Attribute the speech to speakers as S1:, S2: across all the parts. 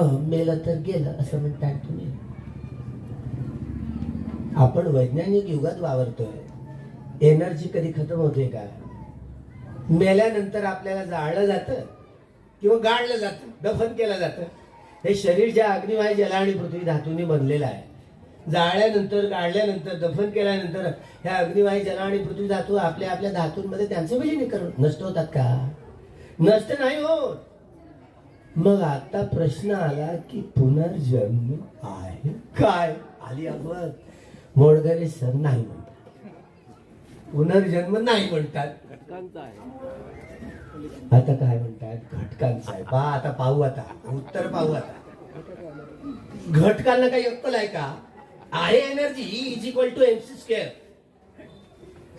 S1: मेलं तर गेलं असं म्हणताय तुम्ही. आपण वैज्ञानिक युगात वावरतोय. एनर्जी कधी खतम होते का? मेल्यानंतर आपल्याला जाळलं जातं किंवा गाळलं जातं दफन केलं जातं. हे शरीर ज्या अग्निवाय जला आणि पृथ्वी धातूंनी बनलेलं आहे. जाळल्यानंतर गाळल्यानंतर दफन केल्यानंतर ह्या अग्निवाय जला आणि पृथ्वी धातू आपल्या आपल्या धातूंमध्ये त्यांचं विलीनीकरण नष्ट होतात का? नष्ट नाही होत. मग आता प्रश्न आला की पुनर्जन्म आहे काय? आली अगवत मोडगरे सर नाही म्हणतात. पुनर्जन्म नाही म्हणतात. आता काय म्हणतात? घटकांचा आहे. पा आता पाहू आता. उत्तर पाहू आता. घटकांना काही अक्कल आहे का? आहे energy is equal to M C square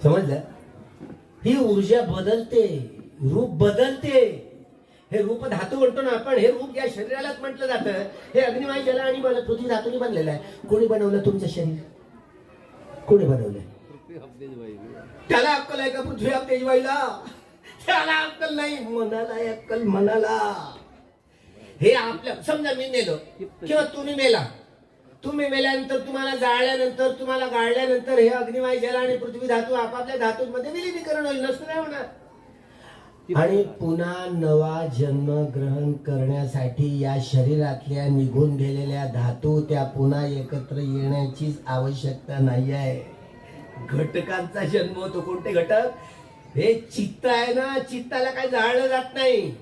S1: समजलं? ही ऊर्जा बदलते. रूप बदलते. हे रूप धातू म्हणतो ना आपण हे रूप या शरीरालाच म्हटलं जातं. हे अग्निवाय जला आणि मला पृथ्वी धातूने बनलेलं आहे. कोणी बनवलं? तुमचं शरीर. कोणी बनवलं? त्याला अक्कल आहे का पृथ्वी आप तेजवाईला? त्याला अक्कल नाही. मनाला अक्कल मनाला. हे आपल्या समजा मी मेलो किंवा तुम्ही मेला. तुम्ही मेल्यानंतर तुम्हाला जाळल्यानंतर तुम्हाला गाळल्यानंतर हे अग्निवाय जल आणि पृथ्वी धातू आपापल्या धातूंमध्ये विलिनीकरण होईल. नसतं नाही होणार? आणि पुन्हा नवा जन्म ग्रहण करण्यासाठी या शरीरातल्या निघून गेलेल्या धातू त्या पुन्हा एकत्र येण्याचीच आवश्यकता नाही आहे. घटकांचा जन्म होतो. कोणते घटक? हे चित्त आहे ना. चित्ताला काही जाळलं जात नाही.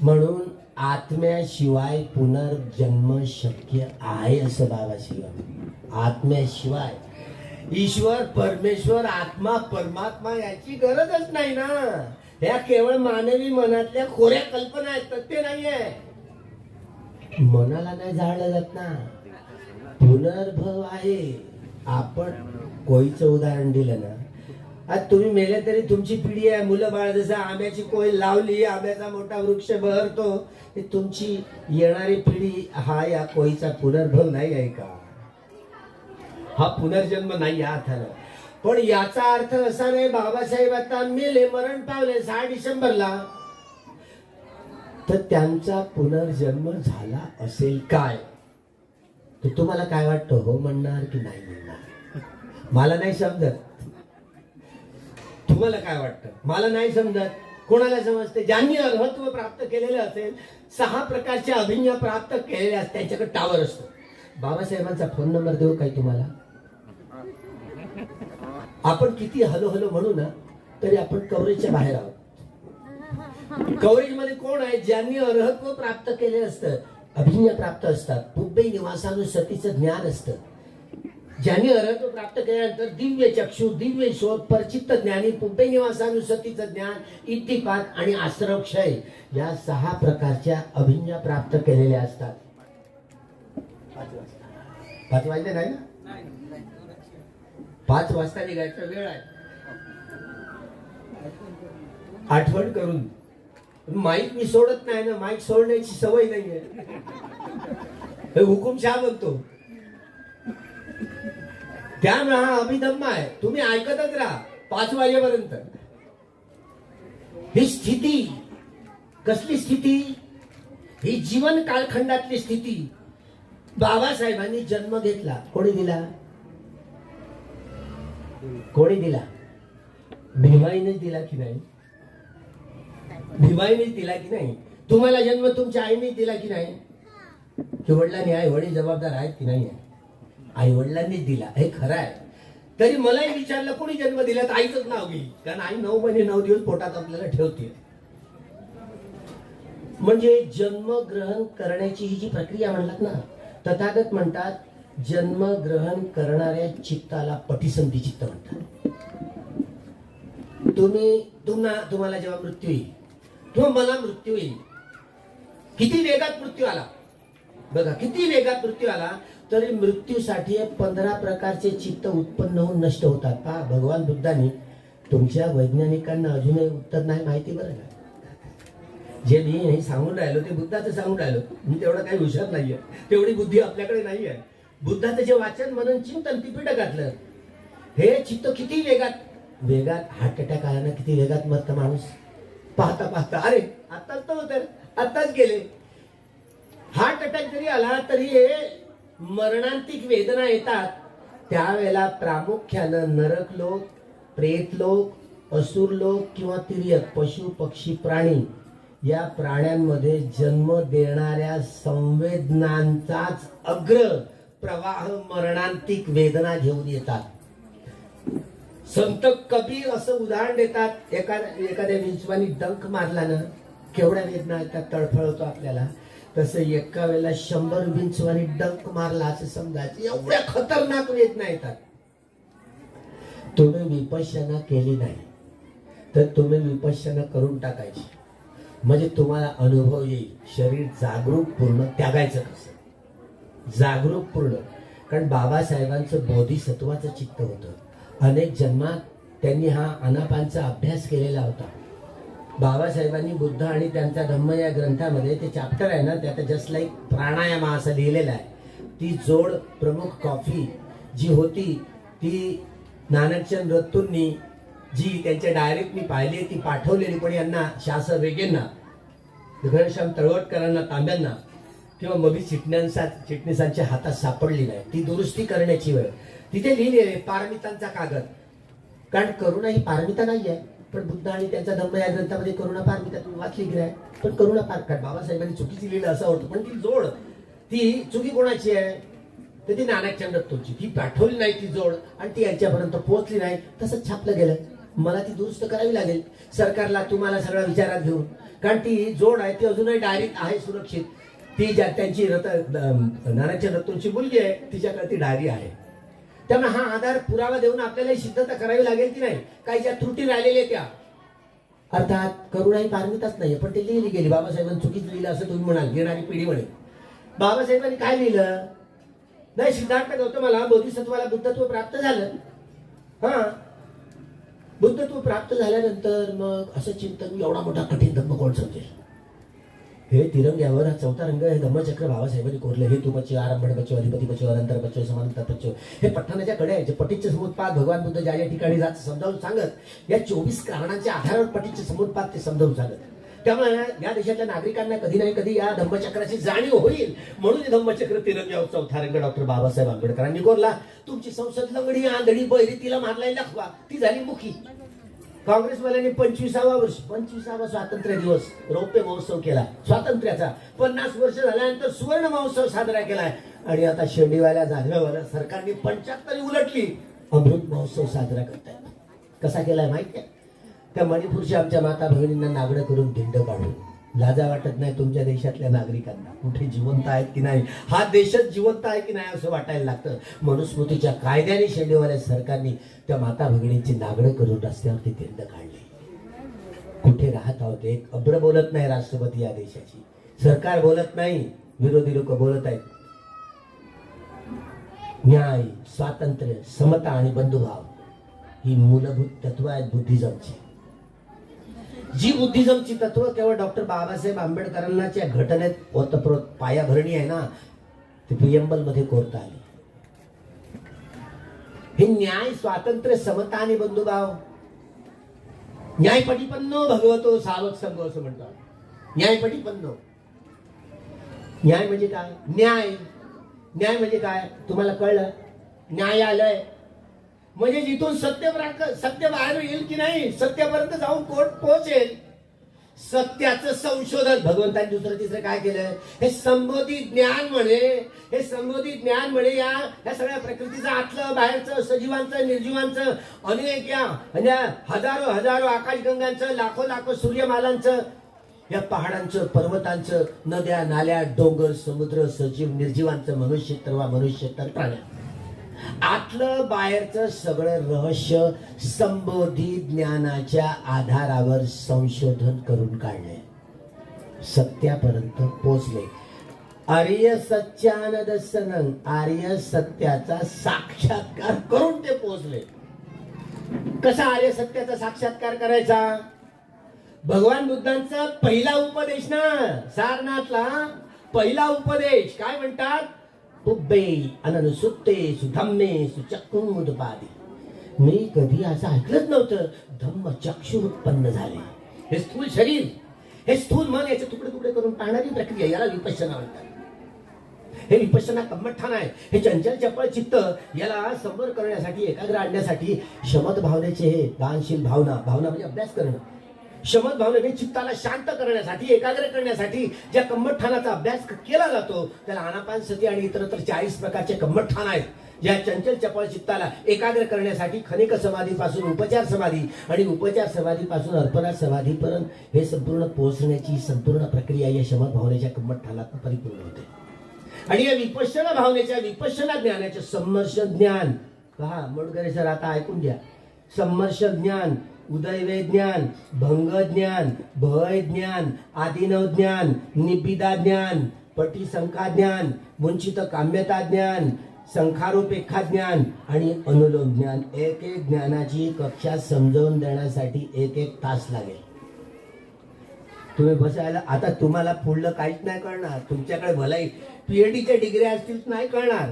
S1: म्हणून आत्म्याशिवाय पुनर्जन्म शक्य आहे असं बाबाशिवाय आत्म्याशिवाय. ईश्वर परमेश्वर आत्मा परमात्मा याची गरजच नाही ना. ह्या केवळ मानवी मनातल्या खोऱ्या कल्पना आहेत तथ्य नाही आहे मनाला नाही जाळलं जात ना. पुनर्भव आहे. आपण कोळीचं उदाहरण दिलं ना. आज तुम्ही मेले तरी तुमची पिढी आहे मुलं बाळ जसं आंब्याची कोळी लावली आंब्याचा मोठा वृक्ष बहरतो तुमची येणारी पिढी हा या कोळीचा पुनर्भव नाही आहे का? हा पुनर्जन्म नाही या अर्थानं पण याचा अर्थ असा नाही बाबासाहेब आता मेले मरण पावले सहा डिसेंबरला. तर त्यांचा पुनर्जन्म झाला असेल काय? तर तुम्हाला काय वाटतं हो म्हणणार की नाही म्हणणार? मला नाही समजत. तुम्हाला काय वाटतं? मला नाही समजत. कोणाला समजते? ज्यांनी अर्हत्व प्राप्त केलेलं असेल सहा प्रकारच्या अभिज्ञा प्राप्त केलेल्या असतात त्यांच्याकडे टावर असतो. बाबासाहेबांचा फोन नंबर देऊ काय तुम्हाला? आपण किती हलो हलो म्हणू ना तरी आपण कव्हरेजच्या बाहेर आहोत. कव्हरेजमध्ये कोण आहे ज्यांनी अर्हत्व प्राप्त केले असतं अभिज्ञा प्राप्त असतात पुब्बे निवासानुसतीचं ज्ञान असतं. ज्यांनी अर्हत्व प्राप्त केल्यानंतर दिव्य चक्षु दिव्य शोध परचित्त ज्ञानी पुब्बे निवासानुसतीचं ज्ञान इतिपात आणि आश्रमक्षय या सहा प्रकारच्या अभिज्ञा प्राप्त केलेल्या असतात. पाच वाजले नाही ना? पाच वाजता निघायचा वेळ आहे. आठवण करून. माईक मी सोडत नाही ना माईक सोडण्याची सवय नाहीये हे हुकुमशहा म्हणतो त्यामुळे हा अभिधम्म आहे. तुम्ही ऐकतच राहा पाच वाजेपर्यंत. ही स्थिती कसली स्थिती? ही जीवन कालखंडातली स्थिती. बाबासाहेबांनी जन्म घेतला. कोणी दिला? कोणी दिला. भीमाईनेच दिला की नाही? भीमाईनेच दिला की नाही? तुम्हाला जन्म तुमच्या आईने दिला की नाही? की वडिलांनी आई वडील जबाबदार आहेत की नाही? आई वडिलांनीच दिला. हे खरं आहे. तरी मलाही विचारलं कोणी जन्म दिला? तर आईचंच नाव घेईल. कारण आई नऊ महिने नऊ दिवस पोटात आपल्याला ठेवते. म्हणजे जन्म ग्रहण करण्याची ही जी प्रक्रिया म्हणलात ना तथागत म्हणतात जन्म ग्रहण करणाऱ्या चित्ताला पटिसंधी चित्त म्हणतात. तुम्ही तुम्हा तुम्हाला जेव्हा मृत्यू येईल किंवा मला मृत्यू येईल. किती वेगात मृत्यू आला? बघा किती वेगात मृत्यू आला तरी मृत्यूसाठी पंधरा प्रकारचे चित्त उत्पन्न होऊन नष्ट होतात. पहा भगवान बुद्धांनी तुमच्या वैज्ञानिकांना अजूनही उत्तर नाही माहिती बरं का? जे मी हे सांगून राहिलो ते बुद्धाचं सांगून राहिलो. मी तेवढं काही हुशार नाहीये. तेवढी बुद्धी आपल्याकडे नाहीये. बुद्धाचं जे वाचन म्हणून चिंतन पिपिट घातलं. हे चित्त किती वेगात वेगात हार्ट अटॅक आला ना किती वेगात मरतं माणूस? पाहता पाहता. अरे आताच तर होत. आताच गेले. हार्ट अटॅक जरी आला तरी हे मरणांतिक वेदना येतात. त्यावेळेला प्रामुख्यानं नरक लोक प्रेत लोक असुर लोक किंवा तिर्यक पशु पक्षी प्राणी या प्राण्यांमध्ये जन्म देणाऱ्या संवेदनांचाच अग्र प्रवाह मरणांतिक वेदना घेऊन येतात. संत कबीर असं उदाहरण देतात एका एखाद्या विंचवानी डंक मारला ना केवढ्या वेदना येतात तळफळतो आपल्याला. तसं एका वेळेला शंभर विंचवानी डंक मारला असं समजायचं एवढ्या खतरनाक वेदना येतात. तुम्ही विपश्यना केली नाही तर तुम्ही विपश्यना करून टाकायची. म्हणजे तुम्हाला अनुभव येईल शरीर जागरूक पूर्ण त्यागायचं कसं? जागरूक पूर्ण कारण बाबासाहेबांचं बोधिसत्वाचं चित्त होतं. अनेक जन्मात त्यांनी हा अनापांचा अभ्यास केलेला होता. बाबासाहेबांनी बुद्ध आणि त्यांचा धम्म या ग्रंथामध्ये ते चॅप्टर आहे ना त्यात जस्ट लाईक प्राणायाम असं लिहिलेलं आहे. ती जोड प्रमुख कॉफी जी होती ती नानकचंद रत्तूंनी जी त्यांच्या डायरेक्ट मी पाहिली ती पाठवलेली पण यांना शास वेगेंना घनश्याम तळवटकरांना तांब्यांना किंवा मबी चिटण्यांसा चिटणीसांच्या हातात सापडली नाही. ती दुरुस्ती करण्याची वेळ. तिथे लिहिली आहे पारमितांचा कागद. कारण करुणा ही पारमिता नाही आहे पण बुद्ध आणि त्यांचा धम्म या ग्रंथामध्ये करुणा पारमिता. तुम्ही वाचली की नाही? पण करुणा पार कारण बाबासाहेबांनी चुकीची लिहिलं असं होतं. पण ती जोड ती चुकी कोणाची आहे? तर ती नानकचंद दत्तोची ती पाठवली नाही ती जोड आणि ती यांच्यापर्यंत पोहोचली नाही. तसंच छापलं गेलं मला ती दुरुस्त करावी लागेल. सरकारला तुम्हाला सगळा विचारात घेऊन. कारण ती जोड आहे ती अजूनही डायरेक्ट आहे सुरक्षित. ती ज्या त्यांची रथ नानाच्या रत्नची मुलगी आहे तिच्याकडे ती डायरी आहे. त्यामुळे हा आधार पुरावा देऊन आपल्याला सिद्धता करावी लागेल की नाही? काही ज्या त्रुटी राहिलेल्या त्या. अर्थात करुणाही पारमितच नाही पण ते लिहिली गेली. बाबासाहेबांनी चुकीच लिहिलं असं तुम्ही म्हणाल येणारी पिढी म्हणे बाबासाहेबांनी काय लिहिलं? नाही सिद्धार्थ गौतमाला बोधिसत्वाला बुद्धत्व प्राप्त झालं. हा. बुद्धत्व प्राप्त झाल्यानंतर मग असं चिंतन एवढा मोठा कठीण धर्म कोण समजेल? हे तिरंग्यावर चौथा रंग हे धम्मचक्र बाबासाहेबांनी कोरले. हे तू बच्चो आरंभण बच्चो अधिपती बच्चो अनंतर बच्चो समानंतर बच्चो हे पठ्ठानाच्या कडे आहे जे पटीचे समुत्पाद भगवान बुद्ध ज्या ज्या ठिकाणी जात समजावून सांगत या चोवीस कारणांच्या आधारावर पटीचे समुत्पाद ते समजावून सांगत. त्यामुळे या देशातल्या नागरिकांना कधी नाही कधी या धम्मचक्राची जाणीव होईल. म्हणून हे धम्मचक्र तिरंग्यावर चौथा रंग डॉक्टर बाबासाहेब आंबेडकरांनी कोरला. तुमची संसद लंगडी आंधळी बहिरी तिला मारलाय लखवा. ती झाली मुखी. काँग्रेसवाल्यांनी पंचवीसावा वर्ष पंचवीसावा स्वातंत्र्य दिवस रौप्य महोत्सव केला स्वातंत्र्याचा. पन्नास वर्ष झाल्यानंतर सुवर्ण महोत्सव साजरा केलाय. आणि आता शेंडीवाल्या जाधव्यावाल्या सरकारने पंच्याहत्तरी उलटली अमृत महोत्सव साजरा करताय कसा केलाय माहिती आहे त्या मणिपूरच्या आमच्या माता भगिनींना नागडं करून धिंड काढून. लाजा वाटत नाही तुमच्या देशातल्या नागरिकांना. कुठे जिवंत आहेत की नाही? हा देशच जिवंत आहे की नाही असं वाटायला लागतं. मनुस्मृतीच्या कायद्याने शेंडेवाल्या सरकारने त्या माता भगिनींची नागडं करून रस्त्यावरती धिंड काढली. कुठे राहत आहोत? एक अब्र बोलत नाही राष्ट्रपती या देशाची. सरकार बोलत नाही विरोधी लोक बोलत आहेत. न्याय स्वातंत्र्य समता आणि बंधुभाव ही मूलभूत तत्व आहेत बुद्धिझमची. जी बुद्धिझमची तत्व केवळ डॉक्टर बाबासाहेब आंबेडकरांनाच्या घटनेत ओतप्रोत पायाभरणी आहे ना ती प्रियंबलमध्ये कोरता आली. हे न्याय स्वातंत्र्य समता आणि बंधुभाव. न्यायपटीपन्नो भगवतो सावक संघ असं म्हणतात. न्यायपटीपन्नो न्याय म्हणजे काय? न्याय. न्याय म्हणजे काय? तुम्हाला कळलं? न्यायालय. म्हणजे जिथून सत्य सत्य बाहेर येईल की नाही सत्यापर्यंत जाऊन कोर्ट पोहोचेल? सत्याचं संशोधन. भगवंतांनी दुसरं तिसरं काय केलं हे संबोधित ज्ञान म्हणे. हे संबोधित ज्ञान म्हणे या या सगळ्या प्रकृतीचं आतलं बाहेरचं सजीवांचं निर्जीवांचं अनेक या म्हणजे हजारो हजारो आकाशगंगांचं लाखो लाखो सूर्यमालांचं या पहाडांचं पर्वतांचं नद्या नाल्या डोंगर समुद्र सजीव निर्जीवांचं मनुष्य तर वा मनुष्य तर प्राण्या. आतलं बाहेरचं सगळं रहस्य संबोधी ज्ञानाच्या आधारावर संशोधन करून काढले. सत्यापर्यंत पोचले आर्य सत्यानद सनंग आर्य सत्याचा साक्षात्कार करून ते पोचले कसा आर्य सत्याचा साक्षात्कार करायचा? भगवान बुद्धांचा पहिला उपदेश ना सारनाथला पहिला उपदेश. काय म्हणतात? उब्बे अननुसुत्ते सुधम्मे सुचक्कुमुदपादी मी कधी असं ऐकलंच नव्हतं धम्म चक्षु उत्पन्न झाले। हे स्थूल शरीर हे स्थूल मन याचे तुकडे तुकडे करून पाहणारी प्रक्रिया याला विपश्यना म्हणतात। हे विपश्यना कम्मठान आहे हे चंचल चपळ चित्त याला समोर करण्यासाठी एकाग्र आणण्यासाठी शमत भावनेचे हे दानशील भावना भावना म्हणजे अभ्यास करणं। शमत भावनेने चित्ताला शांत करण्यासाठी एकाग्र करण्यासाठी ज्या कम्मठानाचा अभ्यास केला जातो त्याला आनापान सती आणि इतरत्र चाळीस प्रकारचे कम्मठान आहेत. ज्या चंचल चपळ चित्ताला एकाग्र करण्यासाठी खनिक समाधीपासून उपचार समाधी आणि उपचार समाधीपासून अर्पणा समाधीपर्यंत हे संपूर्ण पोहोचण्याची संपूर्ण प्रक्रिया या शमत भावनेच्या कम्मठानात परिपूर्ण होते. आणि या विपश्यना भावनेच्या विपश्चना ज्ञानाचे संमर्ष ज्ञान. पहा मोडकरे सर आता ऐकून घ्या. संमर्ष ज्ञान उदयवे ज्ञान भंग ज्ञान भय ज्ञान आदिनव ज्ञान निबिदा ज्ञान पटीसंखा ज्ञान वंचित काम्यता ज्ञान संखारोपेक्षा ज्ञान आणि अनुलोम ज्ञान एक एक ज्ञानाची कक्षा समजवून देण्यासाठी एक एक तास लागेल. तुम्ही बसायला आता तुम्हाला पुढलं काहीच नाही कळणार. तुमच्याकडे भलाई पीएचडीच्या डिग्री असतील नाही कळणार.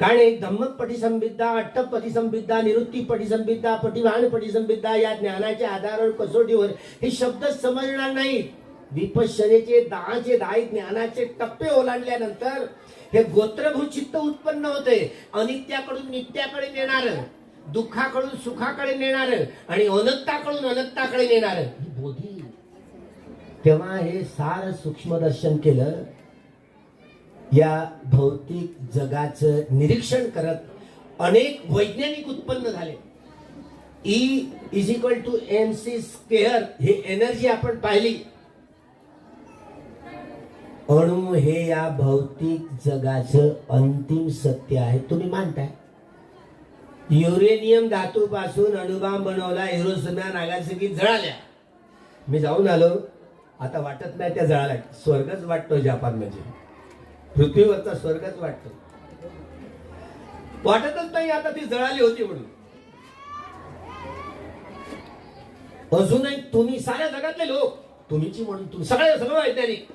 S1: कारण एक धम्मक पटिसंबिद्धा अट्टप पटिसंबिद्धा निवृत्ती पटिसंबिद्धा पटिवाहन पटिसंबिद्धा या ज्ञानाच्या आधारावर कसोटीवर हे शब्द समजणार नाहीत. विपश्यनेचे दहाचे दहा ज्ञानाचे टप्पे ओलांडल्यानंतर हे गोत्रभू चित्त उत्पन्न होते. अनित्याकडून नित्याकडे नेणार दुःखाकडून सुखाकडे नेणार आणि अनंताकडून अनंताकडे नेणार बोधी. तेव्हा हे सार सूक्ष्मदर्शन केलं. या भौतिक जगाचं निरीक्षण करत अनेक वैज्ञानिक उत्पन्न झाले. E is equal to M C square हे एनर्जी आपण पाहिली. अणु हे या भौतिक जगाचं अंतिम सत्य आहे. तुम्ही मानताय? युरेनियम धातूपासून अणुबाम बनवला हिरोसम्या नागासकी जळाल्या. मी जाऊन आलो. आता वाटत नाही त्या जळाल्या. स्वर्गच वाटतो जपान म्हणजे पृथ्वीवरचा स्वर्गच वाटतो. वाटतच नाही आता ती जळाली होती म्हणून. अजूनही तुम्ही साऱ्या जगातले लोक तुम्हीची म्हणून तुम्ही सगळे सगळं वैज्ञानिक.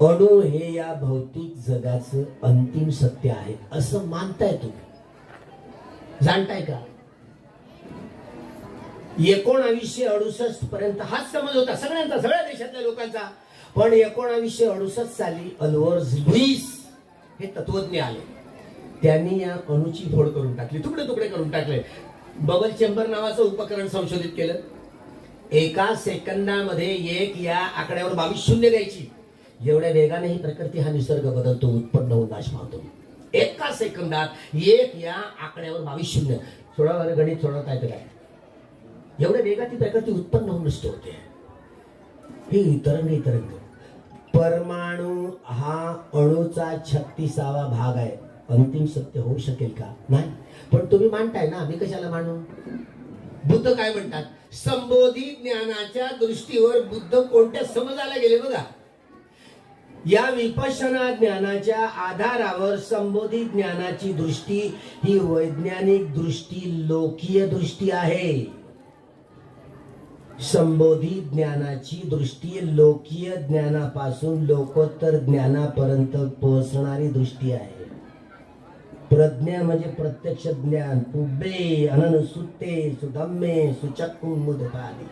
S1: अणु हे या भौतिक जगाचं अंतिम सत्य आहे असं मानताय तुम्ही. जाणताय का? एकोणावीसशे अडुसष्ट पर्यंत हाच समज होता सगळ्यांचा सगळ्या देशातल्या लोकांचा. पण एकोणावीसशे अडुसष्ट साली अल्वर्स लुईस हे तत्वज्ञ आले. त्यांनी या अणूची फोड करून टाकली तुकडे तुकडे करून टाकले. बबल चेंबर नावाचं उपकरण संशोधित केलं. एका सेकंदामध्ये एक या आकड्यावर बावीस शून्य द्यायची. एवढ्या वेगाने ही प्रकृती हा निसर्ग बदलतो उत्पन्न होऊन नाश पावतो. एका सेकंदात एक या आकड्यावर बावीस शून्य. थोडा बरं गणित सोडवता येतं काय? एवढ्या वेगात ती प्रकृती उत्पन्न होऊन नष्ट होते. ही तरंग तरंग परमाणू हा अणूचा छत्तीसावा भाग आहे. अंतिम सत्य होऊ शकेल का? नाही. पण तुम्ही मानताय ना आम्ही कशाला मानू बुद्ध काय म्हणतात? संबोधित ज्ञानाच्या दृष्टीवर बुद्ध कोणत्या समजायला गेले बघा. या विपशना ज्ञानाच्या आधारावर संबोधित ज्ञानाची दृष्टी ही वैज्ञानिक दृष्टी लोकीय दृष्टी आहे. संबोधित ज्ञानाची दृष्टी लोकीय ज्ञानापासून लोकोत्तर ज्ञानापर्यंत पोहोचणारी दृष्टी आहे. प्रज्ञा म्हणजे प्रत्यक्ष ज्ञान. उबे अनन सुते सुधम्मे सुचक्कू मुदपादी.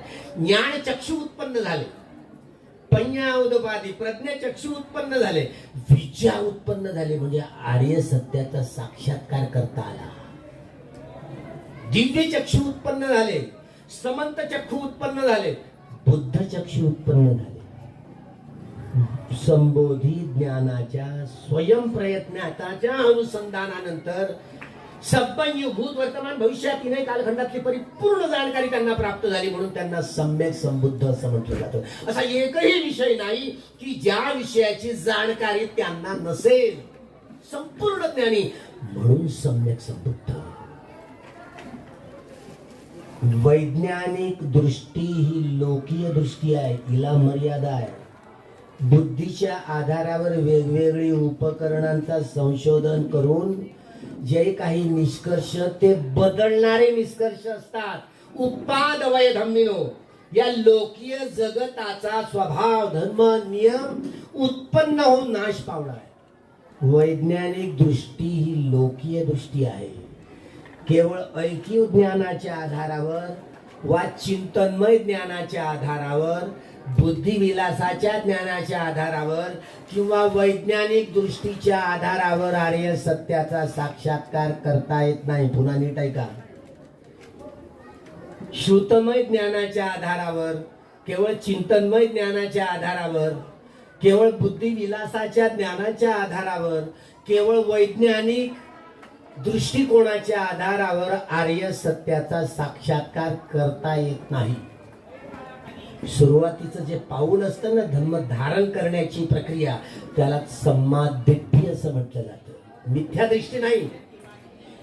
S1: ज्ञान चक्षु उत्पन्न झाले. पञ्या उदपादी. प्रज्ञा चक्षु उत्पन्न झाले. विद्या उत्पन्न झाले म्हणजे आर्य सत्याचा साक्षात्कार करता आला. दिव्य चक्षु उत्पन्न झाले. समंत चक्षु उत्पन्न झाले. बुद्ध चक्षु उत्पन्न झाले. संबोधी ज्ञानाच्या स्वयंप्रयत्नाच्या अनुसंधानानंतर सब्बन्य भूत वर्तमान भविष्यात कालखंडातली परिपूर्ण जाणकारी त्यांना प्राप्त झाली म्हणून त्यांना सम्यक संबुद्ध असं म्हटलं जातं. असा एकही विषय नाही की ज्या विषयाची जाणकारी त्यांना नसेल. संपूर्ण ज्ञानी म्हणून सम्यक संबुद्ध. वैज्ञानिक दृष्टी ही लोकीय दृष्टी आहे हिला मर्यादा आहे. बुद्धीच्या आधारावर वेगवेगळी उपकरणांचा संशोधन करून जे काही निष्कर्ष ते बदलणारे निष्कर्ष असतात. उत्पाद वय धम्मिनो या लोकीय जगताचा स्वभाव धर्म नियम उत्पन्न होऊन नाश पावणार आहे. वैज्ञानिक दृष्टी ही लोकीय दृष्टी आहे. केवळ ऐकीव ज्ञानाच्या आधारावर वा चिंतनमय ज्ञानाच्या आधारावर बुद्धिविलासाच्या ज्ञानाच्या आधारावर किंवा वैज्ञानिक दृष्टीच्या आधारावर आर्य सत्याचा साक्षात्कार करता येत नाही. पुन्हा नीट ऐका. श्रुतमय ज्ञानाच्या आधारावर केवळ चिंतनमय ज्ञानाच्या आधारावर केवळ बुद्धिविलासाच्या ज्ञानाच्या आधारावर केवळ वैज्ञानिक दृष्टिकोनाच्या आधारावर आर्य सत्याचा साक्षात्कार करता येत नाही. सुरुवातीचं जे पाऊल असतं ना धर्म धारण करण्याची प्रक्रिया त्याला सम्मादिट्ठी असं म्हटलं जातं. मिथ्या दृष्टी नाही.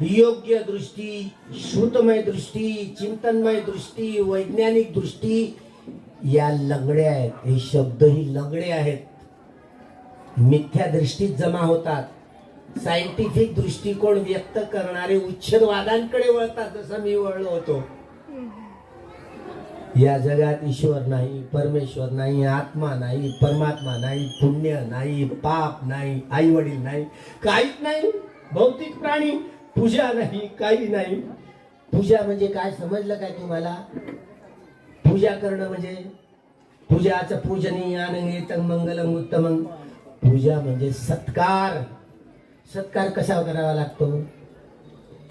S1: योग्य दृष्टी श्रुतमय दृष्टी चिंतनमय दृष्टी वैज्ञानिक दृष्टी या लंगड्या आहेत. हे शब्दही लंगडे आहेत. मिथ्या दृष्टीत जमा होतात. सायंटिफिक दृष्टिकोन व्यक्त करणारे उच्छेदवादांकडे वळतात जसं मी वळलो होतो. या जगात ईश्वर नाही परमेश्वर नाही आत्मा नाही परमात्मा नाही पुण्य नाही पाप नाही आई वडील नाही काहीच नाही. भौतिक प्राणी पूजा नाही काही नाही. पूजा म्हणजे काय समजलं काय तुम्हाला? पूजा करणं म्हणजे पूजाचं पूजनीय मंगलम उत्तम. पूजा म्हणजे सत्कार. सत्कार कसा करावा लागतो?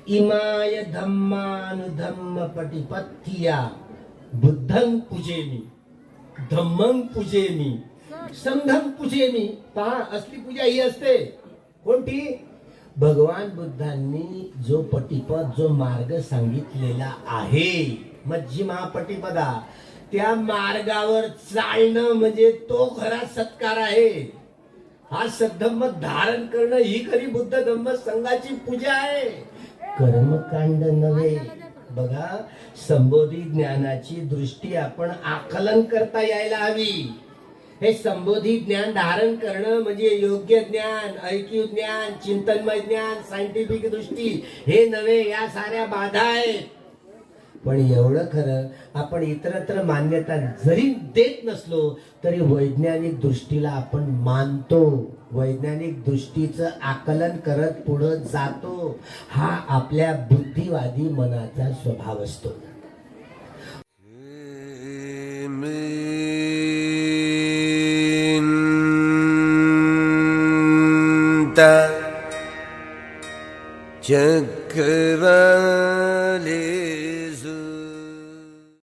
S1: इमाय धम्मानुधम्म पटिपत्थिया बुद्धं पूजेमी धम्मं पूजेमी संघं पूजेमी. पहा असली पूजा ही असते. कोणती? भगवान बुद्धांनी जो पटिपद जो मार्ग सांगितलेला आहे मज्जिमा महापटिपदा त्या मार्गावर चालणं म्हणजे तो खरा सत्कार आहे. हा सद्धम्म धारण करणं ही खरी बुद्ध धम्म संघाची पूजा आहे. कर्मकांड नव्हे. बघा संबोधी ज्ञानाची दृष्टी आपण आकलन करता यायला हवी. हे संबोधी ज्ञान धारण करणं म्हणजे योग्य ज्ञान ऐक्यू ज्ञान चिंतनमय ज्ञान सायंटिफिक दृष्टी हे नव्हे या साऱ्या बाधा आहेत. पण एवढं खरं आपण इतरत्र मान्यता जरी देत नसलो तरी वैज्ञानिक दृष्टीला आपण मानतो. वैज्ञानिक दृष्टीचं आकलन करत पुढं जातो. हा आपल्या बुद्धिवादी मनाचा स्वभाव असतो.
S2: चक्रवाले